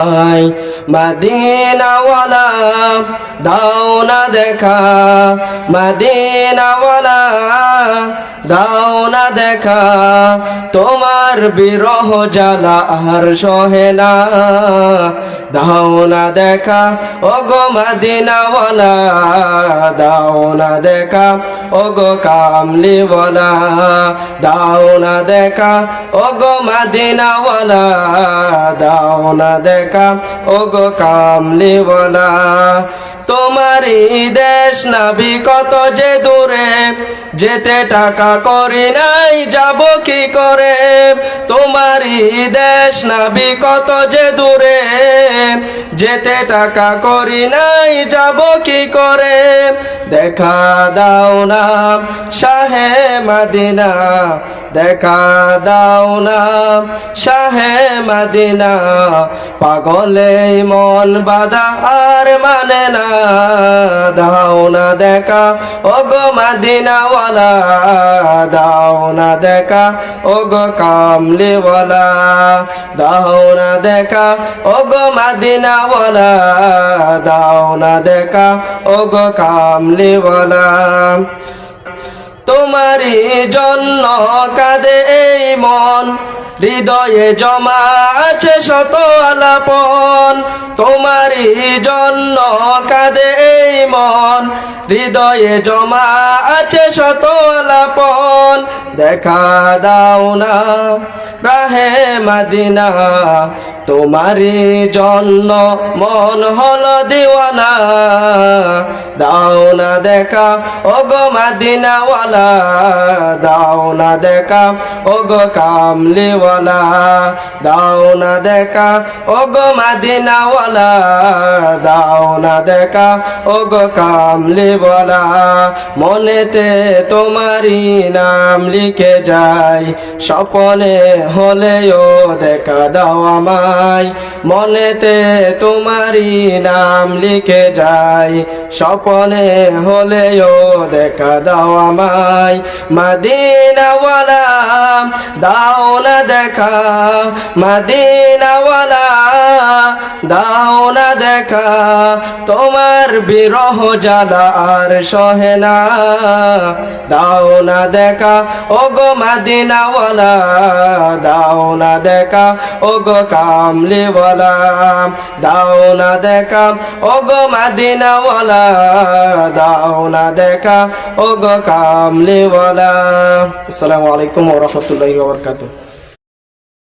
I মদিনাওয়ালা, দাও না দেখা। মদিনাওয়ালা, দাও না দেখা। তোমার বিরহ জ্বালা আর সহে না। দাও না দেখা ও গো মদিনাওয়ালা, দাও না দেখা ও গো কামলিওয়ালা। দাও না দেখা ও গো মদিনাওয়ালা, দাও না দেখা। ও গো কামলিওয়ালা তোমারই দেশ নাবি কত যে দূরে, যেতে টাকা করি নাই, যাব কি করে? তোমারই দেশ নাবি কত যে দূরে, যেতে টাকা করি নাই, যাব কি করে? দেখা দাও না, শাহে মাদিনা দেখা দাও না শাহে মাদিনা, পাগলে মন বাদা আর মানে না। দাও না দেখা ও গো মাদিনাওয়ালা, দাও না দেখা ও গো কামলিওয়ালা। দাও না দেখা ও গো মাদিনাওয়ালা, দাও না দেখা ও গো কামলিওয়ালা। তোমারই জন্য কাঁদে এই মন। হৃদয়ে জমা আছে শত আলাপন। তোমারই জন্য কাঁদে এই মন। হৃদয়ে জমা আছে শত আলাপন। দেখা দাও না রাহে মাদিনা। তোমারই জন্য মন হল দিওয়ানা। দাও না দেখা ও গো মাদিনাওয়ালা, দাও না দেখা ও গো কামলিওয়ালা, দাও না দেখা ও গো মাদিনাওয়ালা, দাও না দেখা ও গো কামলিওয়ালা মনেতে তোমারই নাম লিখে যাই। স্বপনে হলেও দেখা দাও আমায়, মনেতে তোমারই নাম লিখে যাই। স্বপনে হলেও দেখা দাও আমায়, মাদিনাওয়ালা, দাও না দেখা, মাদিনাওয়ালা, দাও না দেখা। তোমার বিরহ জ্বালা আর সহে না। দাও না দেখা ও গো মাদিনাওয়ালা। দাও না দেখা ও গো কামলিওয়ালা। দাও না দেখা ও গো মাদিনাওয়ালা। দাও না দেখা ও গো কামলিওয়ালা। আসসালামু আলাইকুম ওয়া রাহমাতুল্লাহি ওয়া বারাকাতুহু।